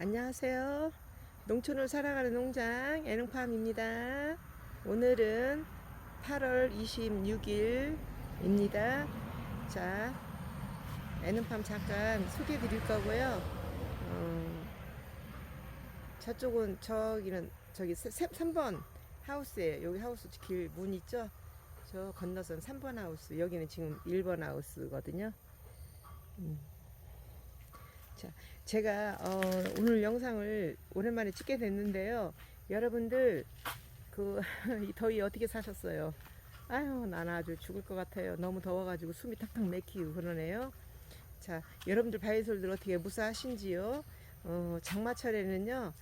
안녕하세요. 농촌을 살아가는 농장 애릉팜입니다. 오늘은 8월 26일입니다. 자, 애릉팜 잠깐 소개해 드릴 거고요. 어, 저쪽은 저기는 저기 3번 하우스예요. 여기 하우스 길 문 있죠? 저 건너선 3번 하우스. 여기는 지금 1번 하우스거든요. 음. 자, 제가 어, 오늘 영상을 오랜만에 찍게 됐는데요. 여러분들 그 이 더위 어떻게 사셨어요? 아유, 난 아주 죽을 것 같아요. 너무 더워가지고 숨이 탁탁 막히고 그러네요. 자, 여러분들 바이솔들 어떻게 무사하신지요? 어, 장마철에는요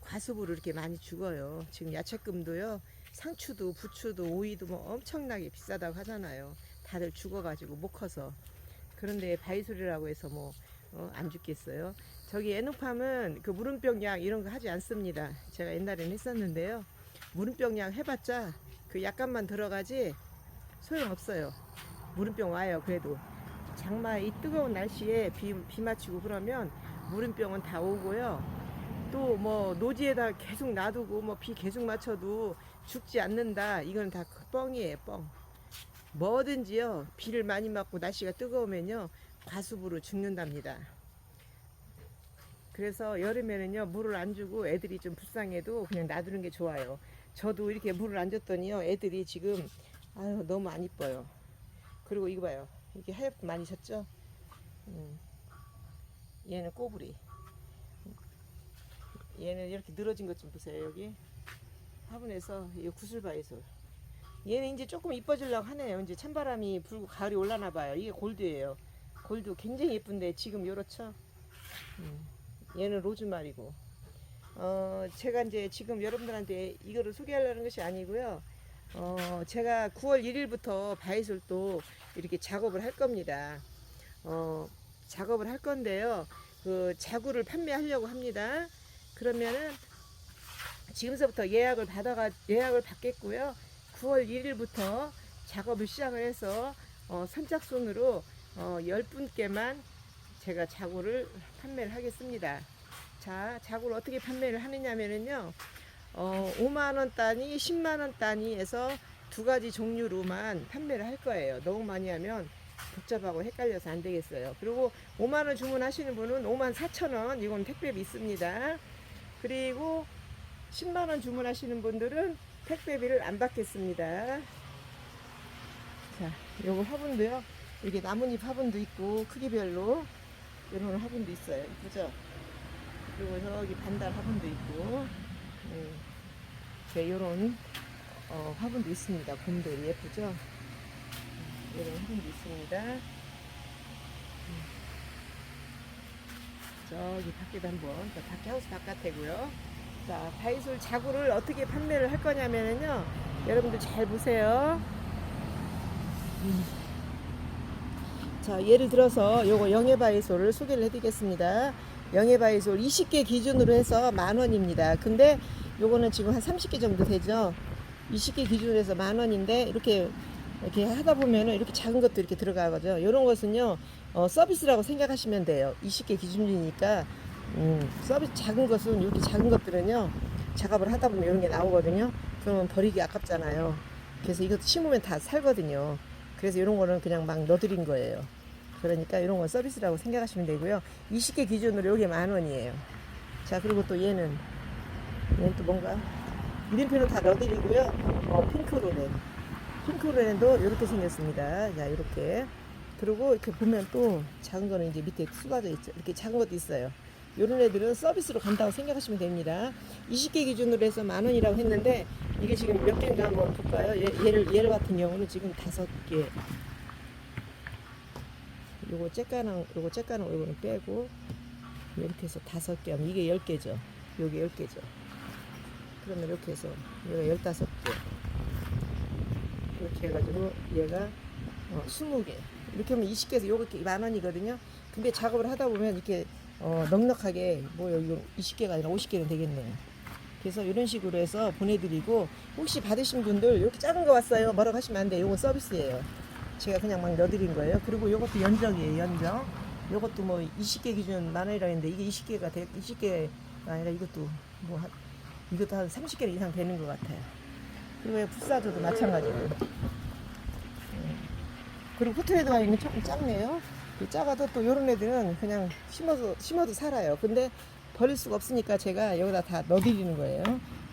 과수부로 이렇게 많이 죽어요. 지금 야채금도요, 상추도 부추도 오이도 뭐 엄청나게 비싸다고 하잖아요. 다들 죽어가지고 못 커서. 그런데 바이솔이라고 해서 뭐 어, 안 죽겠어요. 저기 에노팜은 그 무름병 약 이런 거 하지 않습니다. 제가 옛날에는 했었는데요. 무름병 약 해봤자 그 약간만 들어가지 소용없어요. 무름병 와요. 그래도 장마 이 뜨거운 날씨에 비, 비 맞히고 그러면 무름병은 다 오고요. 또 뭐 노지에다 계속 놔두고 뭐 비 계속 맞춰도 죽지 않는다. 이건 다 뻥이에요. 뻥. 뭐든지요. 비를 많이 맞고 날씨가 뜨거우면요. 과수부로 죽는답니다. 그래서 여름에는요 물을 안 주고 애들이 좀 불쌍해도 그냥 놔두는 게 좋아요. 저도 이렇게 물을 안 줬더니요 애들이 지금 아유 너무 안 이뻐요. 그리고 이거 봐요. 이게 하얗게 많이 졌죠? 음. 얘는 꼬부리. 얘는 이렇게 늘어진 것 좀 보세요 여기 화분에서 이 구슬바이솔. 얘는 이제 조금 이뻐지려고 하네요. 이제 찬바람이 불고 가을이 올라나 봐요. 이게 골드예요. 골드 굉장히 예쁜데 지금 요렇죠? 음, 얘는 로즈마리고 어, 제가 이제 지금 여러분들한테 이거를 소개하려는 것이 아니고요. 어, 제가 9월 1일부터 바이솔도 이렇게 작업을 할 겁니다. 어, 작업을 할 건데요. 그 자구를 판매하려고 합니다. 그러면은 지금서부터 예약을 받아가 예약을 받겠고요. 9월 1일부터 작업을 시작을 해서 어, 선착순으로 어, 10분께만 제가 자구를 판매를 하겠습니다. 자, 자구를 어떻게 판매를 하느냐면요. 어, 5만 원 단위, 10만 원 단위에서 두 가지 종류로만 판매를 할 거예요. 너무 많이 하면 복잡하고 헷갈려서 안 되겠어요. 그리고 5만 원 주문하시는 분은 5만 4천 원, 이건 택배비 있습니다. 그리고 10만 원 주문하시는 분들은 택배비를 안 받겠습니다. 자, 요거 화분도요. 이게 나뭇잎 화분도 있고 크기별로 이런 화분도 있어요. 그죠? 그리고 저기 반달 화분도 있고 네. 네, 요런 어, 화분도 있습니다. 봄도 예쁘죠? 이런 화분도 있습니다. 음. 저기 밖에도 한번 저 밖에 하우스 바깥이고요. 자, 바이솔 자구를 어떻게 판매를 할 거냐면요. 여러분들 잘 보세요. 음. 자, 예를 들어서 요거 영해바이솔을 소개를 해드리겠습니다. 영해바이솔 20개 기준으로 해서 만 원입니다. 근데 요거는 지금 한 30개 정도 되죠. 20개 기준으로 해서 만 원인데 이렇게 이렇게 하다 보면은 이렇게 작은 것도 이렇게 들어가거든요. 요런 것은요, 어, 서비스라고 생각하시면 돼요. 20개 기준이니까, 음, 서비스 작은 것은 이렇게 작은 것들은요, 작업을 하다 보면 이런 게 나오거든요. 그러면 버리기 아깝잖아요. 그래서 이것도 심으면 다 살거든요. 그래서 이런 거는 그냥 막 넣어드린 거예요. 그러니까 이런 건 서비스라고 생각하시면 되고요. 20개 기준으로 여기 만 원이에요. 자, 그리고 또 얘는, 얘는 또 뭔가, 이름표는 다 넣어드리고요. 어, 핑크로네. 핑크로렌도 이렇게 생겼습니다. 자, 이렇게. 그리고 이렇게 보면 또 작은 거는 이제 밑에 쏟아져 있죠. 이렇게 작은 것도 있어요. 이런 애들은 서비스로 간다고 생각하시면 됩니다. 20개 기준으로 해서 만 원이라고 했는데 이게 지금 몇 개인가 한번 볼까요? 얘, 얘를 얘를 같은 경우는 지금 다섯 개. 요거 째까랑 요거 째까랑 요거는 빼고 이렇게 해서 다섯 개 하면 이게 열 개죠. 요게 열 개죠. 그러면 이렇게 해서 얘가 열다섯 개. 이렇게 해가지고 얘가 어, 20개 이렇게 하면 20개에서 요렇게 만 원이거든요 근데 작업을 하다 보면 이렇게 어, 넉넉하게 뭐 여기 20개가 아니라 50개는 되겠네요 그래서 이런 식으로 해서 보내드리고 혹시 받으신 분들 이렇게 작은 거 왔어요 뭐라고 하시면 안 돼요 요건 서비스예요 제가 그냥 막 넣어드린 거예요 그리고 요것도 연정이에요 연정 요것도 뭐 20개 기준 만 원이라 했는데 이게 20개가 돼 20개가 아니라 이것도 뭐 한, 이것도 한 30개 이상 되는 것 같아요. 그리고 풋사조도 마찬가지고. 음. 그리고 포트레드가 이게 조금 작네요. 이 작아도 또 요런 애들은 그냥 심어서 심어도 살아요. 근데 버릴 수가 없으니까 제가 여기다 다 넣어드리는 거예요.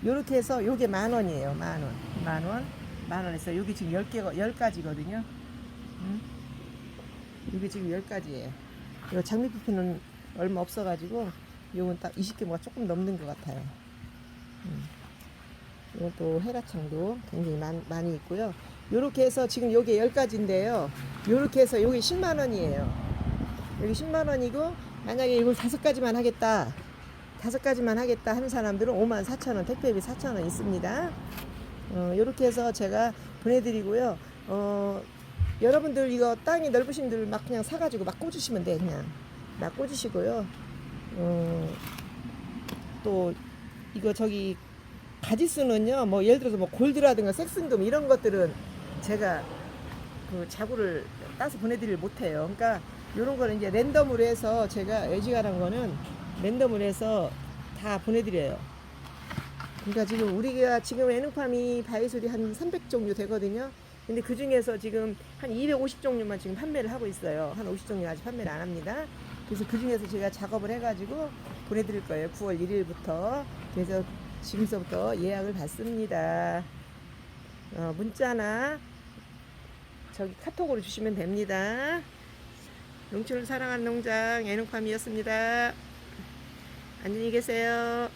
요렇게 해서 요게 만 원이에요. 만 원. 만 원. 만 원에서 여기 지금 10개가 10가지거든요. 음? 이게 지금 10가지예요. 이거 장미피피는 얼마 없어가지고 요건 딱 20개 뭐가 조금 넘는 것 같아요. 음. 이것도 헤라창도 굉장히 많, 많이 있고요. 요렇게 해서 지금 요게 10가지인데요. 요렇게 해서 요게 10만 원이에요. 여기 10만 원이고 만약에 이걸 다섯 가지만 하겠다. 다섯 가지만 하겠다 하는 사람들은 5만 4천 원 택배비 4천 원 있습니다. 어, 요렇게 해서 제가 보내드리고요. 어, 여러분들 이거 땅이 넓으신 분들 막 그냥 사가지고 막 꽂으시면 돼 그냥 막 꽂으시고요. 어, 또 이거 저기 가지수는요. 뭐 예를 들어서 뭐 골드라든가 섹슨돔 이런 것들은 제가 그 자구를 따서 보내드리를 못해요. 그러니까 이런 거는 이제 랜덤으로 해서 제가 애지가란 거는 랜덤으로 해서 다 보내드려요. 그러니까 지금 우리가 지금 에능팜이 바이솔이 한 300종류 되거든요. 근데 그 중에서 지금 한 250 종류만 지금 판매를 하고 있어요. 한 50 종류 아직 판매를 안 합니다. 그래서 그 중에서 제가 작업을 해가지고 보내드릴 거예요. 9월 1일부터. 그래서 지금서부터 예약을 받습니다. 어, 문자나 저기 카톡으로 주시면 됩니다. 농촌을 사랑하는 농장 애농팜이었습니다. 안녕히 계세요.